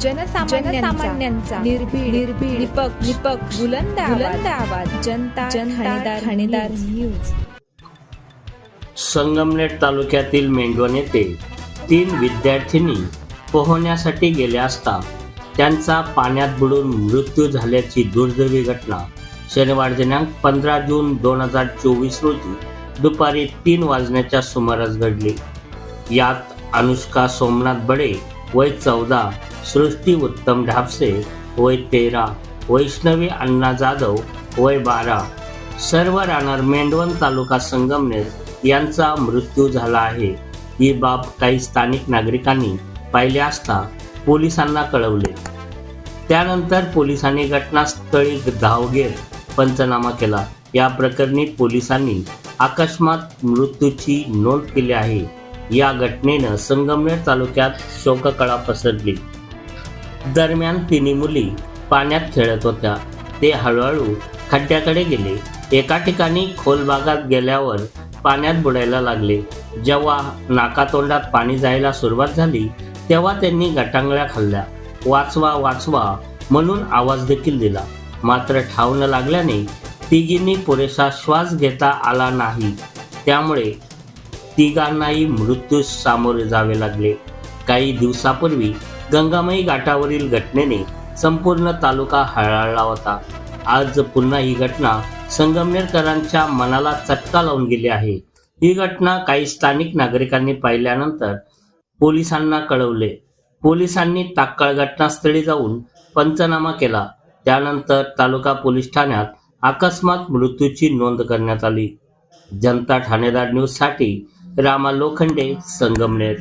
जनसामान्यांचा निर्भीड निर्भीड निपक्ष निपक्ष बुलंद बुलंद आवाज. जनता जनता ठाणेदार न्यूज. संगमनेर तालुक्यातील मेंढवण येथे तीन विद्यार्थिनी पोहण्यासाठी गेल्या असता त्यांचा पाण्यात बुडून मृत्यू झाल्याची दुर्दैवी घटना शनिवार दिनांक पंधरा जून दोन हजार चोवीस रोजी दुपारी तीन वाजण्याच्या सुमारास घडली. यात अनुष्का सोमनाथ बडे वय चौदा सृष्टी उत्तम ढापसे वय तेरा वैष्णवी अण्णा जाधव वय बारा. सर्व राहणार मेंढवण तालुका संगमनेर यांचा मृत्यू झाला आहे. ही बाब काही स्थानिक नागरिकांनी पाहिले असता पोलिसांना कळवले. त्यानंतर पोलिसांनी घटनास्थळी धाव घेत पंचनामा केला. या प्रकरणी पोलिसांनी अकस्मात मृत्यूची नोंद केली आहे. या घटनेनं संगमनेर तालुक्यात शोककळा पसरली. दरम्यान तिन्ही मुली पाण्यात खेळत होत्या. ते हळूहळू खड्ड्याकडे गेले. एका ठिकाणी खोल भागात गेल्यावर पाण्यात बुडायला लागले. जेव्हा नाकातोंडात पाणी जायला सुरुवात झाली तेव्हा त्यांनी गटांगळ्या खाल्ल्या. वाचवा वाचवा म्हणून आवाज देखील दिला. मात्र ठाव न लागल्याने तिघींनी पुरेसा श्वास घेता आला नाही. त्यामुळे तिघांनाही मृत्यूस सामोरे जावे लागले. काही दिवसापूर्वी गंगामाई घाटावरील घटनेने संपूर्ण तालुका हळहळला होता. आज पुन्हा ही घटना संगमनेरकरांच्या मनाला चटका लावून गेली आहे. ही घटना काही स्थानिक नागरिकांनी पाहिल्यानंतर पोलिसांना कळवले. पोलिसांनी तात्काळ घटनास्थळी जाऊन पंचनामा केला. त्यानंतर तालुका पोलीस ठाण्यात अकस्मात मृत्यूची नोंद करण्यात आली. जनता ठाणेदार न्यूजसाठी रामा लोखंडे संगमनेर.